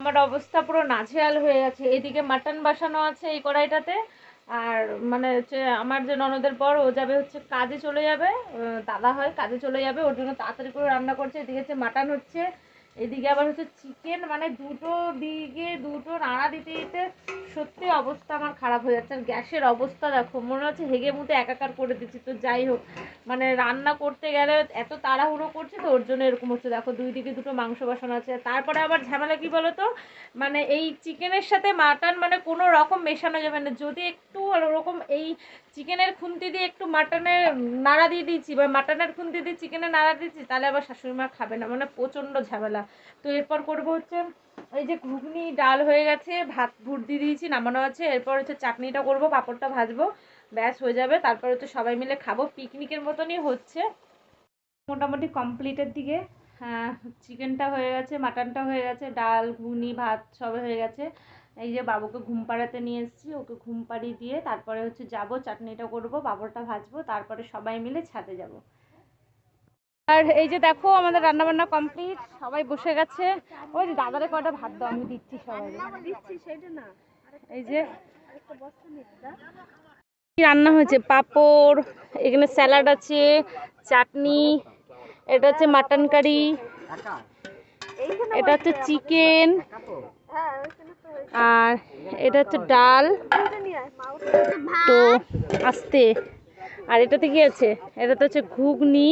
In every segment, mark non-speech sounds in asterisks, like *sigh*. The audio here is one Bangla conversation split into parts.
আমার অবস্থা পুরো নাজেহাল হয়ে গেছে। এদিকে মাটন বসানো আছে এই কড়াইটাতে। আর মানে হচ্ছে আমার যে ননদের পর ও যাবে হচ্ছে কাজে চলে যাবে। দাদা হয় কাজে চলে যাবে, ওর জন্য তাড়াতাড়ি করে রান্না করছে। এদিকে হচ্ছে মাটন হচ্ছে। এদিকে আবার হচ্ছে চিকেন মানে দুটো দিকে দুটো নাড়া দিতে দিতে সত্যি অবস্থা আমার খারাপ হয়ে যাচ্ছে। আর গ্যাসের অবস্থা দেখো, মনে হচ্ছে হেগে মুতে একাকার করে দিচ্ছি। তো যাই হোক মানে রান্না করতে গেলে এত তাড়াহুড়ো করছে তো, ওর জন্য এরকম হচ্ছে। দেখো, দুই দিকে দুটো মাংস বসানো আছে। তারপরে আবার ঝামেলা কি বলো তো মানে এই চিকেনের সাথে মাটন মানে কোনো রকম মেশানো যাবে না। যদি একটু ওরকম এই চিকেনের খুন্তি দিয়ে একটু মাটনের নাড়া দিয়ে দিয়েছি, বা মাটনের খুন্তি দিয়ে চিকেনের নাড়া দিয়েছি, তাহলে আবার শাশুড়ি মা খাবে না। মানে প্রচণ্ড ঝামেলা। তো এরপর করব হচ্ছে, এই যে ঘুগনি ডাল হয়ে গেছে, ভাত ভুট দিয়ে দিয়েছি, নামানো আছে। এরপর হচ্ছে চাটনিটা করব, পাঁপড়টা ভাজবো, ব্যাস হয়ে যাবে। তারপর হচ্ছে সবাই মিলে খাব। পিকনিকের মতনই হচ্ছে। মোটামুটি কমপ্লিটের দিকে হ্যাঁ চিকেনটা হয়ে গেছে, মাটনটা হয়ে গেছে, ডাল, ঘুগনি, ভাত সব হয়ে গেছে। এই যে বাবুকে ঘুম পাড়াতে নিয়ে এসেছি, ওকে ঘুম পাড়িয়ে দিয়ে তারপরে হচ্ছে যাব, চাটনিটা করব, পাঁপড়টা ভাজবো, তারপরে সবাই মিলে ছাদে যাব। আর এই যে দেখো আমাদের রান্না বান্না কমপ্লিট সবাই বসে গেছে। ওই যে দাদারে কটা ভাত দাও আমি দিচ্ছি সবাই দিচ্ছি সেটা না। এই যে রান্না হয়েছে? পাপড় এখানে স্যালাড আছে চাটনি এটা হচ্ছে মাটন কারি এটা হচ্ছে চিকেন আর এটা হচ্ছে ডাল তো আস্তে। আর এটাতে কি আছে? এটাতে হচ্ছে ঘুগনি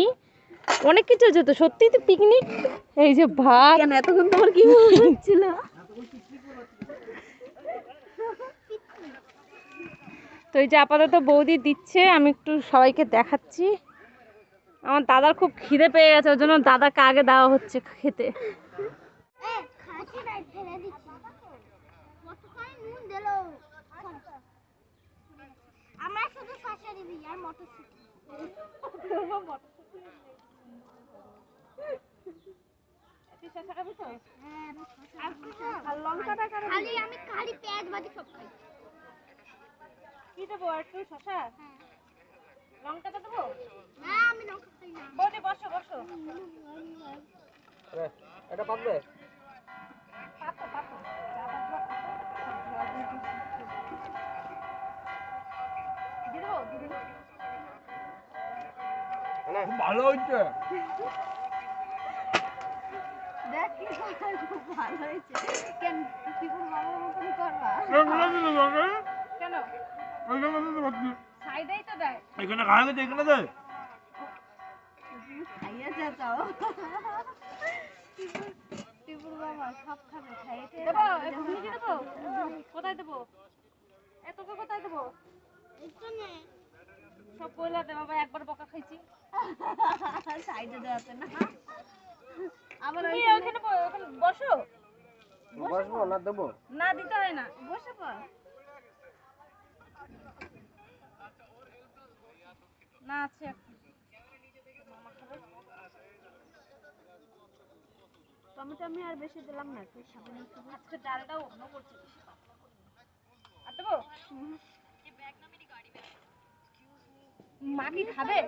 অনেক কিছু আছে তো সত্যিই তো পিকনিক এই যে ভাত। কেন এতক্ষণ তোমার কি মনে হচ্ছিল? তো এই যে আপাতত বৌদি দিচ্ছে আমি একটু সবাইকে দেখাচ্ছি। আমার দাদার খুব খিদে পেয়ে গেছে ওই জন্য দাদাকে আগে দেওয়া হচ্ছে খেতে? আমার শুধু শসা দিবি আর মটরশুঁটি। আর লঙ্কাটা কারও খালি আমি খালি পেঁয়াজ ভাজি সব খাই। কি দেবো আর একটু শশা। লঙ্কাটা দেবো? না আমি লঙ্কা খাই না। বসো বসো। এটা খুব ভালো হচ্ছে দেখ কি ভালো হয়েছে। কেন টিপুর বাবার মতন করবা? কেন সাইডেই তো দেয়। এখানে খাওয়া গেছে এখানে দে। তুমি যা চাও টিপুর টিপুর বাবা সব খাবে খাইয়ে দেবো এ দেবো? কোথায় দেবো? এ তোকে কোথায় দেবো? সব বললা দে বাবা একবার বকা খাইছি। সাইডে দেওয়াতে না। আবার ওখানে বসো। বসবো না দেবো? না দিতে হয় না। বসে পড় না আছে টমেটো আমি আর বেশি দিলাম না তুই খাবি আজকে ডালটাও অন্য করছে বেশি আর দেবো? মা কি খাবে?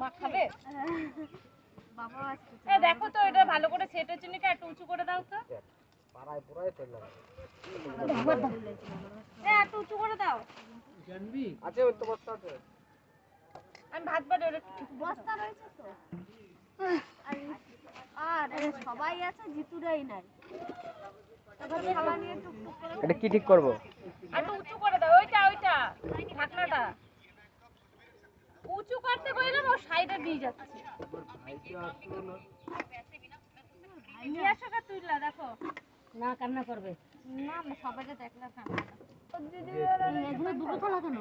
মা খাবে? *laughs* এ দেখো তো এটা ভালো করে সেট হচ্ছে নাকি একটু উঁচু করে দাও তো। পাড়ায় পুরাই চলে এ একটু উঁচু করে দাও। আছে ওই তো বস্তা আছে। আমি ভাত বাড়ি ওটা বস্তা রয়েছে তো? আর আর সবাই আছে জিতুরাই নাই। তখন খাবার নিয়ে টুকটুক করে এটা কি ঠিক করব? আর একটু উঁচু করে দাও ওইটা ওইটা। ঢাকনাটা উঁচু করতে কইলাম ও সাইডে দিয়ে যাচ্ছে। নিয়ে আসো গা তুইলা দেখো। না কান্না করবে। না না সবাইকে দেখলে কান্না এগুলো দুটো থালা কেন?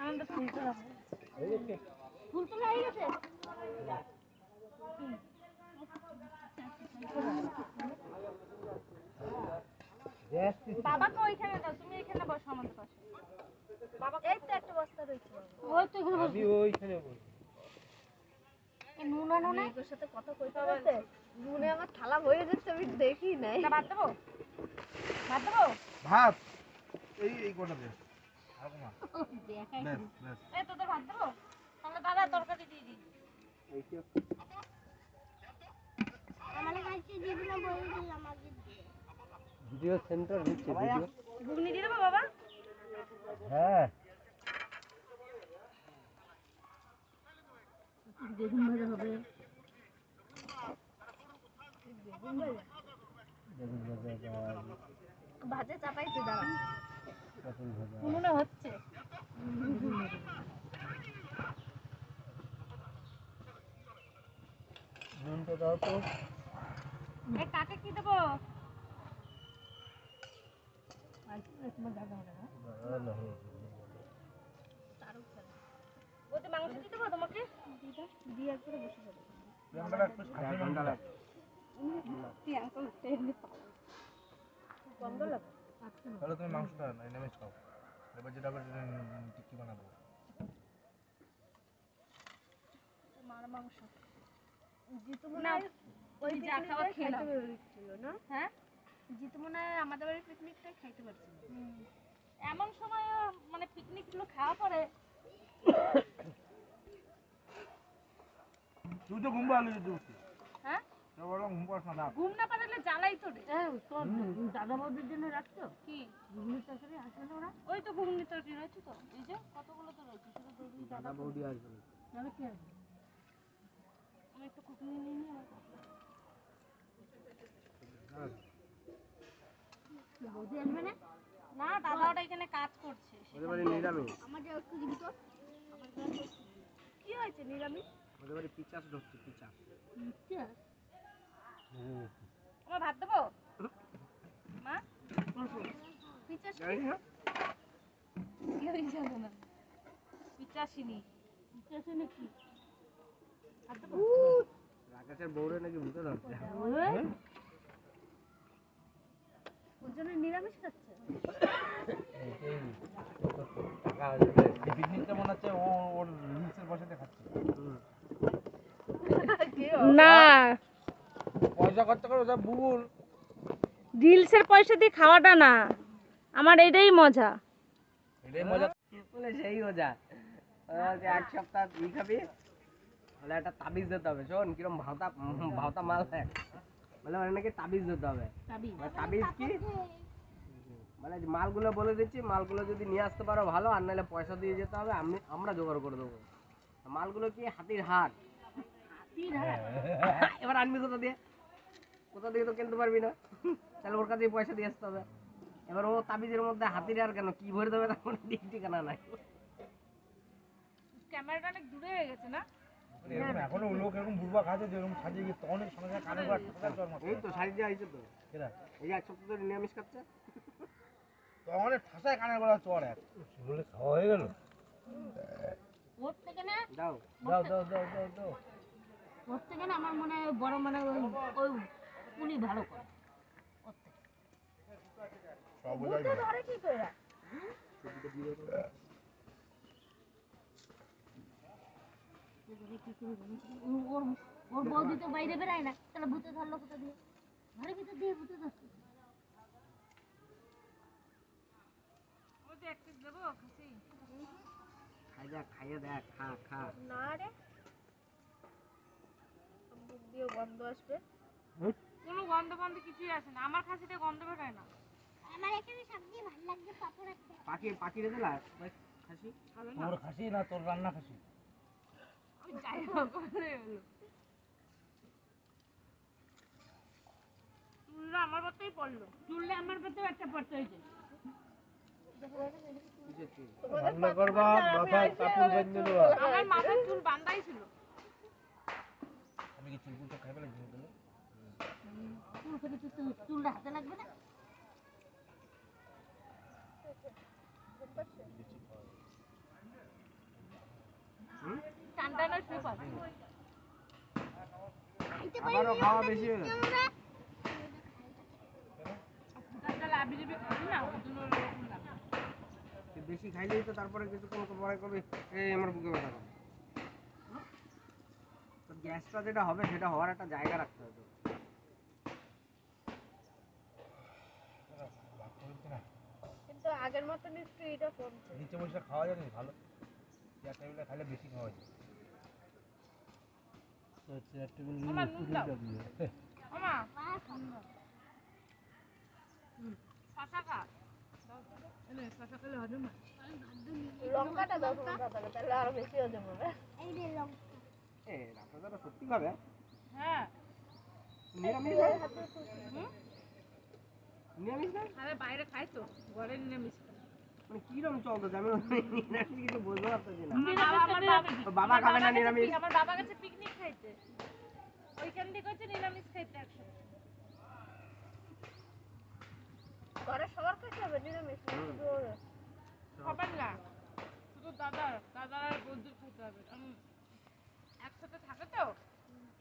আমাদের ফুল তোলা ফুল তোলা হয়ে গেছে? বাবাকে ওইখানে দাও তুমি এখানে বসো আমাদের পাশে। এই তো একটা বস্তা রয়েছে ওই তো এখানে আমি ওইখানে বসবো নুন আনো না সাথে কথা কইতে বলতে নুনে আমার থালা হয়ে যাচ্ছে আমি দেখি নাই। এটা ভাত দেবো? ভাত দেবো? ভাত। এই এই কটা দে। আর কমা দেখাই। এই তোদের ভাত দেবো? তাহলে দাদা তরকারি দিয়ে দিই। আমার কাছে দিদি না বলবি আমাকে দিয়ে ভিডিও সেন্টার হচ্ছে ভিডিও। ঘুগনি দিয়ে দেবো বাবা? হ্যাঁ। বেগুন ভাজা হবে। বেগুন ভাজা বা ভাজা চাপাইছে দাঁড়া। মনে হচ্ছে। নুনটা দাও তো এই কাকে কি দেবো ভালো হয়েছে ওতে মাংস কি দেবো তোমাকে দিয়ে একবারে বসে যাবে প্রিয়াঙ্কাটা একটু সাথে ঘণ্টা লাগে গন্ধ লাগে তাহলে তুমি মাংসটা নিরামিষ খাও। এবার যেটা টিক্কি বানাবো। মার মাংস। জিতু মনে ওই যা খাওয়া পিকনিকটাই খাইতে পেরেছিল না? হ্যাঁ? জিতু মনে আমাদের বাড়ির পিকনিকটাই খাইতে পারছিল। এমন সময় মানে পিকনিকগুলো খাওয়া পরে তুই তো ঘুম তুই। হ্যাঁ? তো ঘুম না দাও ঘুম না পারলে জ্বালাই তো রে। দাদা বৌদির জন্য রাখছো? কি? ঘুগনির তরকারি আসবে না ওরা? ওই তো ঘুগনি তরকারি রয়েছে তো। এই যে কতগুলো তো রয়েছে? শুধু দাদা বৌদি। আসবে। না। কি আসবে? আমি একটু ঘুগনি নিয়ে নিই বৌদি আসবে না? না দাদা ওটা এখানে কাজ করছে ওদের বাড়ি নিরামিষ। আমাদের একটু দিবি তো? কি হয়েছে নিরামিষ? ওদের বাড়ি পিচাস ঢুকছে পিচাস? আমার ভাত দেবো? মা? পিচাস না। কেউ জানে না। পিচাসিনি। পিচাস নাকি? রাকেশের বউরে নাকি ভূতে ধরছে। ওর জন্য নিরামিষ খাচ্ছে? পিকনিকটা মনে হচ্ছে ও ওর রিলসের বসাতে খাচ্ছে না। পয়সা খরচ করে ওটা বুবুল রিলসের পয়সা দিয়ে খাওয়াটা না। আমার এটাই মজা। এটাই মজা। বলে সেই মজা? এক সপ্তাহ ই খাবি বলে একটা তাবিজ দিতে হবে শোন কিরম ভাওতা ভাওতা মাল বলে মানে নাকি তাবিজ দিতে হবে। তাবিজ কি? মানে মালগুলো বলে দিচ্ছি মালগুলো যদি নিয়ে আসতে পারো ভালো আর নাহলে পয়সা দিয়ে যেতে হবে আমি আমরা জোগাড় করে দেবো। মালগুলো কি হাতির হাট এবার আনবি কোথা দিয়ে? কোথা দিয়ে তো কিনতে পারবি না। তাহলে ওর কাছেই পয়সা দিয়ে আসতে হবে। এবার ও তাবিজের মধ্যে হাতির আর কেন? কি ভরে দেবে তার কোনো ঠিক ঠিকানা নাই। ক্যামেরাটা অনেক দূরে হয়ে গেছে না? এখনও লোক এরকম বুড়বা খাচ্ছে যেরকম সাজিয়ে গিয়ে অনেক সময় কানে করে ঠোকার চর মারছে এই তো দিয়ে আইছে তো। এই যে এক সপ্তাহ ধরে নিরামিষ খাচ্ছে। তো ঠাসায় কানে করা চর এক। বলে খাওয়া হয়ে গেল? ওর থেকে না দাও দাও দাও দাও দাও দাও। ওর থেকে না আমার মনে হয় বড় মানে ওই ওই পুলি ভালো করে। সব বোঝাই ধরে কি করে? ওর ওর বৌদি তো বাইরে বেড়ায় না তাহলে ভূতে ধরলো কোথা দিয়ে? ঘরের ভিতর দিয়ে ভূতে ধরছে। ওই এক পিস দেবো খাসি খাই দেখ খাইয়ে দেখ খা খা। না রে। মুখ দিয়ে গন্ধ আসবে। কোনো গন্ধ গন্ধ কিছুই আসে না। আমার খাসিতে গন্ধ বেরোয় না। আমার এখানে সবজি ভালো লাগছে পাপড় একটা পাখি পাখি রেখে লাগ খাসি। তোর খাসি না তোর রান্না খাসি? আমি যাই হোক হলো চুলটা আমার পাতেই পড়ল। চুললে আমার পেতেও একটা পড়তে হয়েছে। কিসের করবা মাথা কাপড় বেঁধে দেবা আমার মাথার চুল বান্ধাই ছিল। আমি কি চুলকুল তো খাই পেলে ঘুরে দিল চুল করে তো চুল- চুলটা হাতে লাগবে না? খাওয়া বেশি হয়ে গেল তাহলে আবি না জন্য ওরকম লাগে তুই বেশি খাইলেই তো তারপরে কিছুক্ষণ পরে করবি এই আমার বুকে ব্যথা করে। তো গ্যাসটা যেটা হবে সেটা হওয়ার একটা জায়গা রাখতে হবে। কিন্তু আগের মতন একটু এটা কমছে। নিচে বসে খাওয়া যায় না ভালো। চেয়ার টেবিলে খাইলে বেশি খাওয়া যায়। *laughs* শশা খা এনে শশা খেলে হজম হয় লঙ্কাটা দাও তোমার দাদাকে তাহলে আরও বেশি হজম হবে এই রে লঙ্কা। এ রাস্তাটা সত্যি খাবে? হ্যাঁ। নিরামিষ নিরামিষ না? আরে বাইরে খাই তো ঘরে নিরামিষ। মানে কিরম চলতেছে আমি নিরামিষ কিছু বুঝতে পারতেছি না? আমার বাবা আমার বাবা- তো বাবা খাবে না নিরামিষ? আমার বাবা গেছে পিকনিক খাইতে। ওইখান থেকে হচ্ছে নিরামিষ খাইতে একসাথে ঘরে সবার খেতে হবে নিরামিষ না শুধু ওর? খাবেন না শুধু দাদা দাদা আর বৌদির খেতে হবে। উম, একসাথে থাকে তো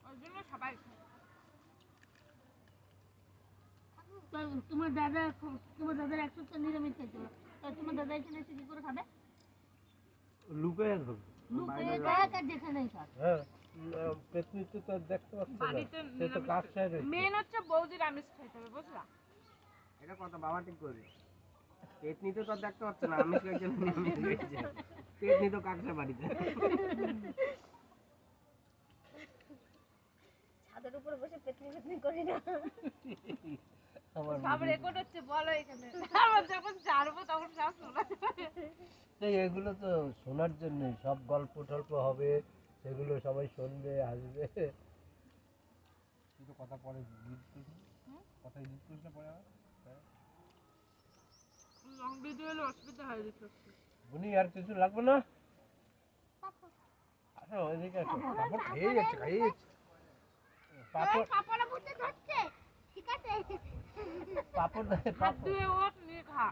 ওই জন্য সবাই তোমার দাদা তোমার দাদার এক সপ্তাহ নিরামিষ খাইতে হবে। তোমার দাদা এখানে এসে কি করে খাবে? লুকিয়ে দেখ আর যেখানেই খাক হ্যাঁ পেতনিতে তো দেখতে পাচ্ছি না। সে তো কাজ মেন হচ্ছে বৌদির আমিষ খাইতে হবে বুঝলা? এটা কথা বাবা ঠিক করবে? পেতনি তো তোর দেখতে পাচ্ছে না আমিষ খাইছে না নিরামিষ খাইছে তো কাকসা বাড়িতে। ছাদের উপরে বসে পেতনি পেতনি করি না। আমার সব রেকর্ড হচ্ছে বলো এখানে। আমার যখন ছাড়বো তখন সব শোনা যাবে। এগুলো তো শোনার জন্যই। সব গল্প টল্প হবে সেগুলো সবাই শুনবে আসবে। তুই তো কথা পরে জিজ্ঞেস কথা জিজ্ঞেস করিস না পরে আবার? লং ভিডিও হলে অসুবিধা হয় দেখতে বুনি আর কিছু লাগবে না? আসো এদিকে আসো। পাপড় খেয়ে যাচ্ছে খেয়ে যাচ্ছে পাপড় পাপড়া বুঝতে ধরছে। ঠিক আছে? পাপড় দেয় পাপড়। ধুয়ে ওঠ নিয়ে খা।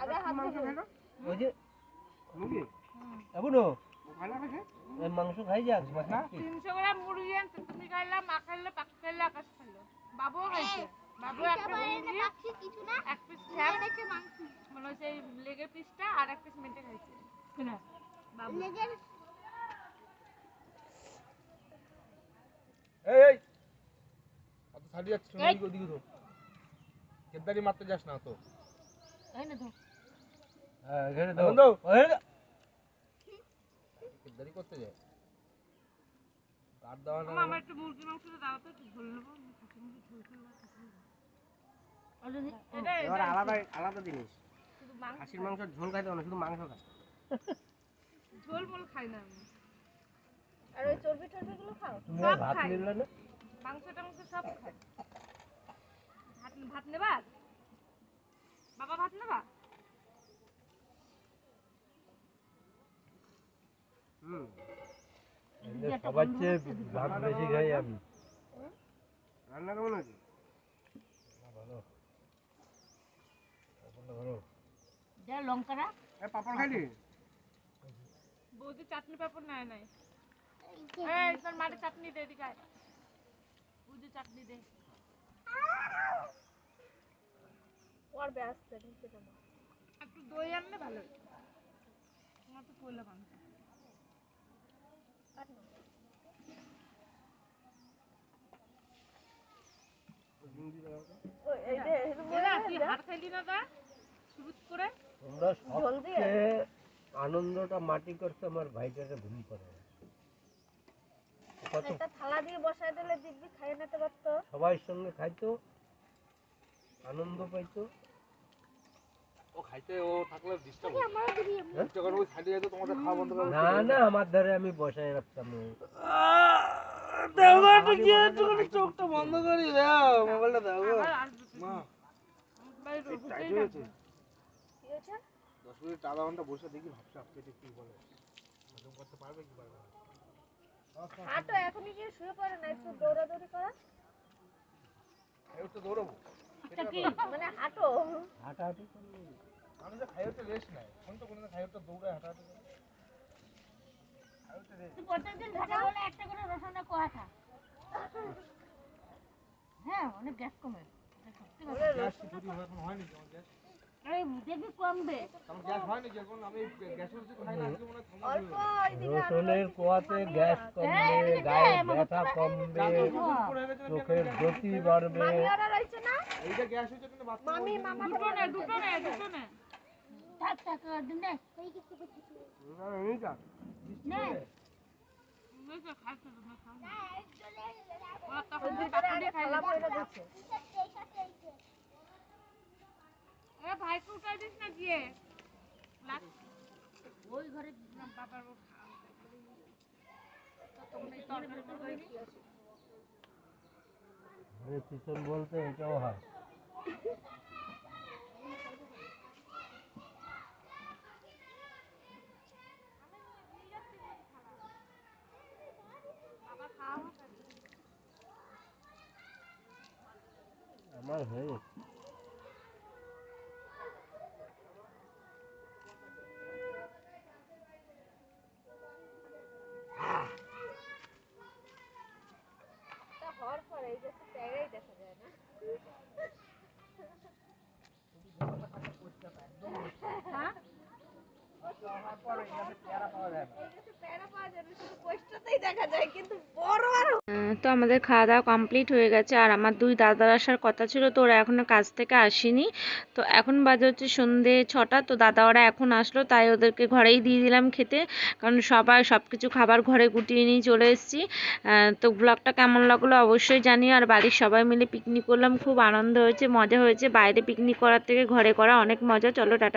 আগে হাত মাংস খাই না ওই যে মুরগি এখনও ও খাই না খাইছে এই মাংস খাই যাক তিনশো গ্রাম মুরগি আনছে তুমি খাইলা মা খাইলে পাখি খাইলে আকাশ খাইলো। বাবুও খাইছে। বাবু একটা মুরগি কিছু না এক পিস মাংস। মানে হচ্ছে লেগের পিসটা আর এক পিস মেটে খাইছে বাবু। লেগের এই এই! অত না ওদিকে তো কেদারি মারতে যাস না তো। তাই না তো হ্যাঁ দাও দাও। কেদারি করতে যায়। না আমার একটু মুরগি মাংসটা দাও তো ঝোল নেব। খাসি মুরগি ঝোল করব এটা এবার আলাদা আলাদা জিনিস। শুধু মাংস খাসির মাংস ঝোল খাইতে না শুধু মাংস খায় ঝোল মোল খাই না আমি। আর ওই চর্বি টর্বি গুলো খাও? সব খাই। মাংস টাংস সব খাই। ভাত ভাত নেবা? বাবা ভাত নেবা? হুম। সবার চেয়ে ভাত বেশি খাই আমি। রান্না কেমন হয়েছে ভালো ভালো লঙ্কাটা। এ পাপড় খাইলি? বৌদি চাটনি পাপড় নেয় নাই। এই তোর মাঠে চাটনি দে এদিকে আয়। বৌদি চাটনি দে। ওর ব্যস্ত নিচে নামো। একটু দই আনলে ভালো। হতো তো পয়লা মাংস এই যে এই যে হাত খাইলি না দা শুরুত করে তোমরা সবচেয়ে আনন্দটা মাটি করছে আমার ভাইটাকে ঘুম পড়ে একটা থালা দিয়ে বসাই দিলে দিব্যি খাইয়ে নিতে পারতো। সবাই সঙ্গে খাইতো আনন্দ পাইতো। ও খাইতে ও থাকলে ডিস্টার্ব যখন ওই সাইডে যেত তোমাদের খাওয়া বন্ধ করে না না আমার ধারে আমি বসাই রাখতাম। চোখটা বন্ধ করি দাও মোবাইলটা দাও। মা হয়েছে? দশ মিনিট আধা ঘণ্টা বসে দেখি ভাবছে আপনি কি বলে। হজম করতে পারবে কি পারবে না। হাঁটো এখনই গিয়ে শুয়ে পড়ে না একটু দৌড়াদৌড়ি করা। তো দৌড়াবো। মানে হাঁটো। হাঁটাহাঁটি আমি তো খাই হতে রেস্ট নাই। কোন তো কোনো খাই হতে দৌড়ায় হাঁটাহাঁটি প্রত্যেকদিন ঘাটে বলে একটা করে রসুন কোয়া খা। হ্যাঁ অনেক গ্যাস কমে। সত্যি কথা। গ্যাস? এই দেখবি কমবে। না হয় রসুনের কোয়াতে গ্যাস কমবে গায়ে ব্যথা কমবে চোখের গতি বাড়বে। না? এইটা গ্যাস হয়েছে কিন্তু মামি মামা দুটো নে দুটো নে দুটো নে। থাক থাক দিন নে। এই যা নে বেশ খাইছো তোমরা খাও না। ওরা ওই তখন দুজনে পাকা আগে দিয়ে খাই থালা ভরে দিচ্ছে। এ ভাইকে উঠাই দিস না গিয়ে লাগ- ওই ঘরে বাবার ও খাওয়া তখন এই তরকারিটা হয়নি ঘরে পিছন বলতে এটাও হয় আমার হয়ে গেছে তো আমাদের খাওয়া দাওয়া কমপ্লিট হয়ে গেছে, আর আমার দুই দাদার আসার কথা ছিল, তো ওরা এখনও কাজ থেকে আসেনি। তো এখন বাজে হচ্ছে সন্ধে ছটা, তো দাদা ওরা এখন আসলো, তাই ওদেরকে ঘরেই দিয়ে দিলাম খেতে। কারণ সবাই সব কিছু খাবার ঘরে গুটিয়ে নিয়ে চলে এসেছি। তো ব্লগটা কেমন লাগল অবশ্যই জানি আর বাড়ির সবাই মিলে পিকনিক করলাম, খুব আনন্দ হয়েছে, মজা হয়েছে। বাইরে পিকনিক করার থেকে ঘরে করা অনেক মজা। চলো, টাটা।